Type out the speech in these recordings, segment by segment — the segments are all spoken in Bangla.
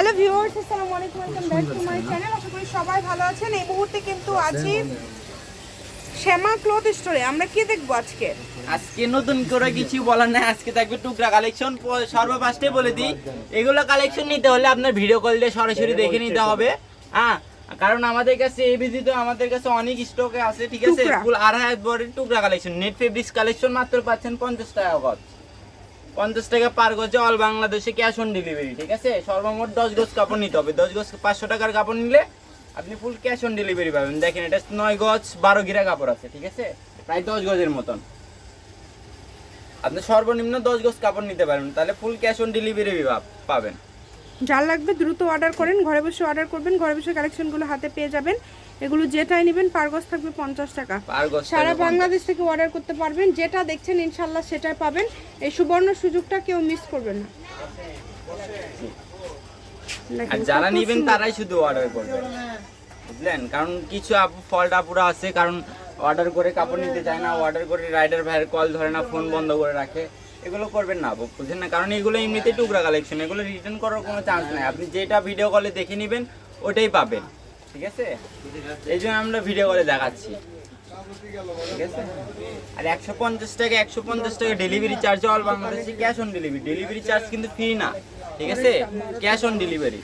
হ্যালো ভিউয়ার্স আসসালামু আলাইকুম welcome back to my channel আশা করি সবাই ভালো আছেন। এই মুহূর্তে কিন্তু আছি শ্যামা ক্লথ স্টোরে আমরা কি দেখব আজকে? আজকে নতুন করে কিছু বলার নাই। আজকে থাকবে টুকরা কালেকশন সর্বফার্স্টে বলে দিই। এগুলো কালেকশন নিতে হলে আপনার ভিডিও কল দিয়ে সরাসরি দেখে নিতে হবে। হ্যাঁ কারণ আমাদের কাছে এই তো আমাদের কাছে অনেক স্টকে আছে ঠিক আছে। ফুল আড়াই বরের টুকরা কালেকশন নেট ফেব্রিক্স কালেকশন মাত্র পাচ্ছেন পঞ্চাশ টাকা গজ। পঞ্চাশ টাকা পার গজে অল বাংলাদেশে ক্যাশ অন ডেলিভারি ঠিক আছে? সর্বমোট দশ গজ কাপড় নিতে হবে। দশ গজ পাঁচশো টাকার কাপড় নিলে আপনি ফুল ক্যাশ অন ডেলিভারি পাবেন। দেখেন, এটা নয় গজ বারো গিরা কাপড় আছে, ঠিক আছে? প্রায় দশ গজের মতন। আপনি সর্বনিম্ন দশ গজ কাপড় নিতে পারবেন, তাহলে ফুল ক্যাশ অন ডেলিভারি পাবেন। যার লাগবে দ্রুত অর্ডার করেন ঘরে বসে অর্ডার করবেন ঘরে বসে কালেকশনগুলো হাতে পেয়ে যাবেন। এগুলো যেটাই নেবেন পারগজ থাকবে পঞ্চাশ টাকা। সারা বাংলাদেশ থেকে অর্ডার করতে পারবেন যেটা দেখছেন ইনশাল্লাহ সেটাই পাবেন। এই সুবর্ণ সুযোগটা কেউ মিস করবেন না। আর যারা নিবেন তারাই শুধু অর্ডার করবেন বুঝলেন? কারণ কিছু আপু ফল্ট আপুরা আছে কারণ অর্ডার করে কাপড় নিতে চায় না অর্ডার করে রাইডার ভাইয়ের কল ধরে না ফোন বন্ধ করে রাখে। এগুলো করবেন না আপু বুঝলেন না। কারণ এগুলো এমনিতেই টুকরা কালেকশন এগুলো রিটার্ন করার কোনো চান্স নাই। আপনি যেটা ভিডিও কলে দেখে নেবেন ওটাই পাবেন। ঠিক আছে? এই জন্য আমরা ভিডিও কলে দেখাচ্ছি। ঠিক আছে? আর একশো পঞ্চাশ টাকা, একশো পঞ্চাশ টাকা ডেলিভারি চার্জ অল বাংলাদেশে cash on delivery delivery charge কিন্তু ফ্রি না। ঠিক আছে? ক্যাশ অন ডেলিভারি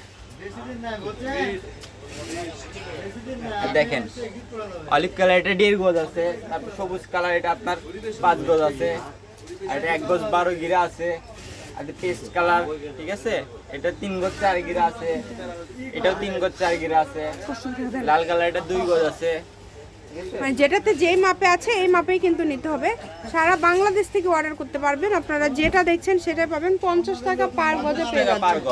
দেখেন অলিভ কালার এটা দেড় গজ আছে, তারপর সবুজ কালার এটা আপনার পাঁচ গজ আছে। আর এটা এক গজ বারো গিরা আছে। আর পেস্ট কালার ঠিক আছে? এটা তিন গজ চার গিরা আছে। এটাও তিন গজ চার গিরা আছে। লাল কালার এটা দুই গজ আছে। মানে যেটাতে যেই মাপে আছে এই মাপেই কিন্তু নিতে হবে। সারা বাংলাদেশ থেকে অর্ডার করতে পারবেন। আপনারা যেটা দেখছেন সেটাই পাবেন। পঞ্চাশ টাকা পার গজে পেয়ে যাচ্ছেন।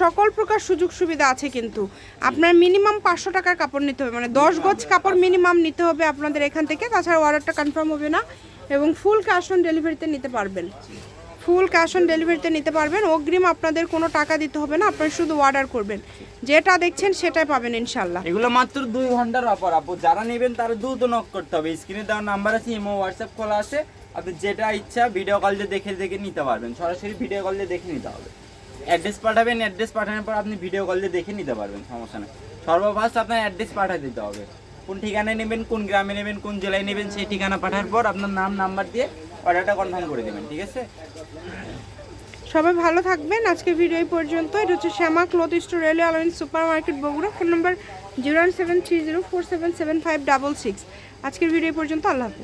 সকল প্রকার সুযোগ সুবিধা আছে কিন্তু। আপনার মিনিমাম পাঁচশো টাকার কাপড় নিতে হবে। মানে দশ গজ কাপড় মিনিমাম নিতে হবে আপনাদের এখান থেকে। তাছাড়া অর্ডারটা কনফার্ম হবে না। এবং ফুল ক্যাশ অন ডেলিভারিতে নিতে পারবেন। ফুল ক্যাশ অন ডেলিভারিতে নিতে পারবেন। অগ্রিম আপনাদের কোনো টাকা দিতে হবে না, আপনারা শুধু অর্ডার করবেন। যেটা দেখছেন সেটাই পাবেন ইনশাল্লাহ এগুলো মাত্র দুই ঘণ্টার অফার আপু। যারা নেবেন তারা দ্রুত নক করতে হবে। স্ক্রিনে দেওয়ার নাম্বার আছে ইমো হোয়াটসঅ্যাপ খোলা আছে আপনি যেটা ইচ্ছা ভিডিও কল দিয়ে দেখে দেখে নিতে পারবেন। সরাসরি ভিডিও কল দিয়ে দেখে নিতে হবে। অ্যাড্রেস পাঠাবেন অ্যাড্রেস পাঠানোর পর আপনি ভিডিও কল দিয়ে দেখে নিতে পারবেন, সমস্যা নেই। সর্বফার্স্ট আপনার অ্যাড্রেস পাঠিয়ে দিতে হবে। কোন ঠিকানায় নেবেন, কোন গ্রামে নেবেন, কোন জেলায় নেবেন, সেই ঠিকানা পাঠার পর আপনার নাম, নাম্বার দিয়ে অর্ডারটা কনফার্ম করে দেবেন, ঠিক আছে? সবাই ভালো থাকবেন। আজকে ভিডিও এই পর্যন্ত। এটা হচ্ছে Shyama cloth store railway আলোয়েন super market Bogura phone number zero one seven three zero four seven seven five double six আজকের ভিডিও এই পর্যন্ত। আল্লাহ হাফিজ।